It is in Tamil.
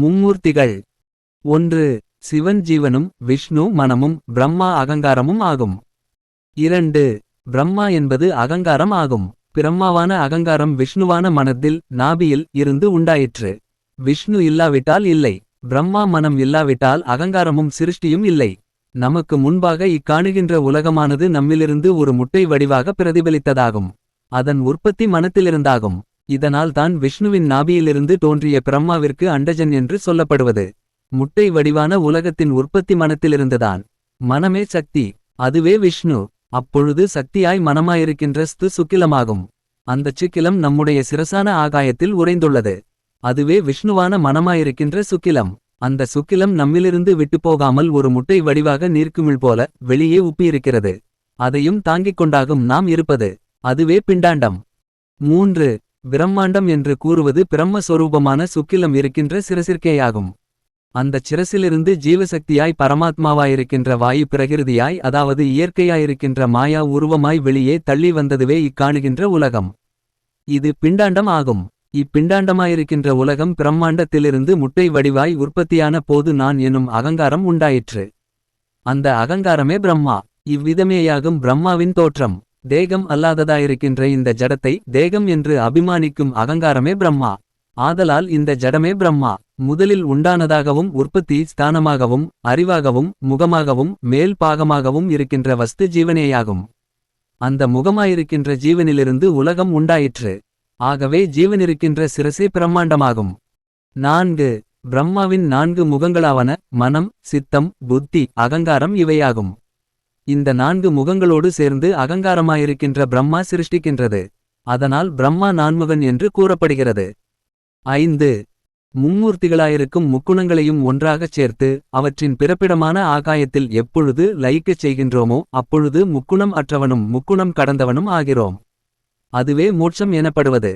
மும்மூர்த்திகள். ஒன்று சிவன் ஜீவனும் விஷ்ணு மனமும் பிரம்மா அகங்காரமும் ஆகும். இரண்டு பிரம்மா என்பது அகங்காரம் ஆகும். பிரம்மாவான அகங்காரம் விஷ்ணுவான மனத்தில் நாபியில் இருந்து உண்டாயிற்று. விஷ்ணு இல்லாவிட்டால் இல்லை. பிரம்மா மனம் இல்லாவிட்டால் அகங்காரமும் சிருஷ்டியும் இல்லை. நமக்கு முன்பாக இக்காணுகின்ற உலகமானது நம்மிலிருந்து ஒரு முட்டை வடிவாக பிரதிபலித்ததாகும். அதன் உற்பத்தி மனத்திலிருந்தாகும். இதனால் தான் விஷ்ணுவின் நாபியிலிருந்து தோன்றிய பிரம்மாவிற்கு அண்டஜன் என்று சொல்லப்படுவது. முட்டை வடிவான உலகத்தின் உற்பத்தி மனத்திலிருந்துதான். மனமே சக்தி அதுவே விஷ்ணு அப்பொழுது சக்தியாய் மனமாயிருக்கின்ற ஸ்து சுக்கிலமாகும். அந்தச் சுக்கிலம் நம்முடைய சிரசான ஆகாயத்தில் உறைந்துள்ளது. அதுவே விஷ்ணுவான மனமாயிருக்கின்ற சுக்கிலம். அந்த சுக்கிலம் நம்மிலிருந்து விட்டுப்போகாமல் ஒரு முட்டை வடிவாக நீர்க்குமிழ் போல வெளியே உப்பியிருக்கிறது. அதையும் தாங்கிக் கொண்டாகும் நாம் இருப்பது. அதுவே பிண்டாண்டம். மூன்று. பிரம்மாண்டம் என்று கூறுவது பிரம்மஸ்வரூபமான சுக்கிலம் இருக்கின்ற சிரசிற்கேயாகும். அந்தச் சிரசிலிருந்து ஜீவசக்தியாய் பரமாத்மாவாயிருக்கின்ற வாயு பிரகிருதியாய் அதாவது இயற்கையாயிருக்கின்ற மாயா உருவமாய் வெளியே தள்ளி வந்ததுவே இக்காணுகின்ற உலகம். இது பிண்டாண்டம் ஆகும். இப்பிண்டாண்டமாயிருக்கின்ற உலகம் பிரம்மாண்டத்திலிருந்து முட்டை வடிவாய் உற்பத்தியான போது நான் எனும் அகங்காரம் உண்டாயிற்று. அந்த அகங்காரமே பிரம்மா. இவ்விதமேயாகும் பிரம்மாவின் தோற்றம். தேகம் அல்லாததாயிருக்கின்ற இந்த ஜடத்தை தேகம் என்று அபிமானிக்கும் அகங்காரமே பிரம்மா. ஆதலால் இந்த ஜடமே பிரம்மா. முதலில் உண்டானதாகவும் உற்பத்தி ஸ்தானமாகவும் அறிவாகவும் முகமாகவும் மேல் பாகமாகவும் இருக்கின்ற வஸ்து ஜீவனேயாகும். அந்த முகமாயிருக்கின்ற ஜீவனிலிருந்து உலகம் உண்டாயிற்று. ஆகவே ஜீவனிருக்கின்ற சிரசே பிரம்மாண்டமாகும். நான்கு பிரம்மாவின் நான்கு முகங்களாவன மனம் சித்தம் புத்தி அகங்காரம் இவையாகும். இந்த நான்கு முகங்களோடு சேர்ந்து அகங்காரமாயிருக்கின்ற பிரம்மா சிருஷ்டிக்கின்றது. அதனால் பிரம்மா நான்முகன் என்று கூறப்படுகிறது. ஐந்து. மும்மூர்த்திகளாயிருக்கும் முக்குணங்களையும் ஒன்றாகச் சேர்த்து அவற்றின் பிறப்பிடமான ஆகாயத்தில் எப்பொழுது லயிக்கச் செய்கின்றோமோ அப்பொழுது முக்குணம் அற்றவனும் முக்குணம் கடந்தவனும் ஆகிறோம். அதுவே மோட்சம் எனப்படுவது.